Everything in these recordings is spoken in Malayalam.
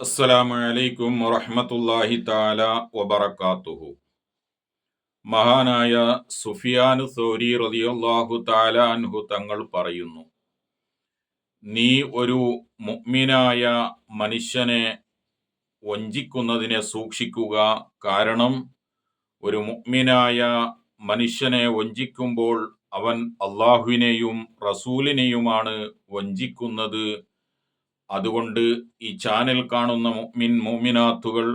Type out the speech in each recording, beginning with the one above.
അസ്സലാമു അലൈക്കും വറഹമത്തല്ലാഹി താല വബറകാതുഹു മഹാനായ സുഫിയാനു സൗരി റളിയല്ലാഹു തആല അൻഹു തങ്ങൾ പറയുന്നു നീ ഒരു മുഗ്മിനായ മനുഷ്യനെ വഞ്ചിക്കുന്നതിനെ സൂക്ഷിക്കുക. കാരണം ഒരു മുഗ്മിനായ മനുഷ്യനെ വഞ്ചിക്കുമ്പോൾ അവൻ അള്ളാഹുവിനെയും റസൂലിനെയുമാണ് വഞ്ചിക്കുന്നത് അതുകൊണ്ട് ഈ ചാനൽ കാണുന്ന മുഅ്മിൻ മുഅ്മിനാത്തുകൾ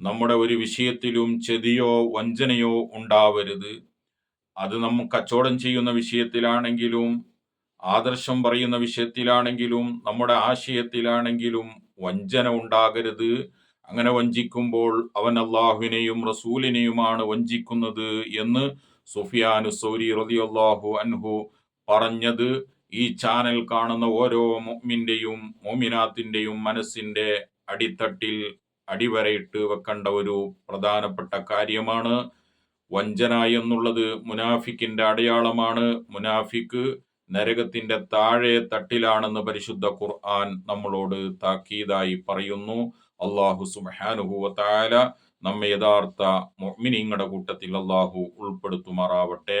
നമ്മുടെ ഒരു വിഷയത്തിലും ചെതിയോ വഞ്ചനയോ ഉണ്ടാവരുത്. അത് നമ്മൾ കച്ചവടം ചെയ്യുന്ന വിഷയത്തിലാണെങ്കിലും ആദർശം പറയുന്ന വിഷയത്തിലാണെങ്കിലും നമ്മുടെ ആശയത്തിലാണെങ്കിലും വഞ്ചന ഉണ്ടാകരുത്. അങ്ങനെ വഞ്ചിക്കുമ്പോൾ അവൻ അള്ളാഹുവിനെയും റസൂലിനെയുമാണ് വഞ്ചിക്കുന്നത് എന്ന് സുഫിയാനു സൗരി റളിയല്ലാഹു അൻഹു പറഞ്ഞത്. ഈ ചാനൽ കാണുന്ന ഓരോ മുഅ്മിന്റെയും മോമിനാത്തിന്റെയും മനസ്സിന്റെ അടിത്തട്ടിൽ അടിവരയിട്ട് വെക്കേണ്ട ഒരു പ്രധാനപ്പെട്ട കാര്യമാണ്. വഞ്ചന എന്നുള്ളത് മുനാഫിക്കിന്റെ അടയാളമാണ്. മുനാഫിക്ക് നരകത്തിന്റെ താഴെ തട്ടിലാണെന്ന് പരിശുദ്ധ ഖുർആൻ നമ്മളോട് താക്കീതായി പറയുന്നു. അള്ളാഹു സുബ്ഹാനഹു വതആല നമ്മെ യഥാർത്ഥ മുഅ്മിനീങ്ങളുടെ കൂട്ടത്തിൽ അള്ളാഹു ഉൾപ്പെടുത്തുമാറാവട്ടെ.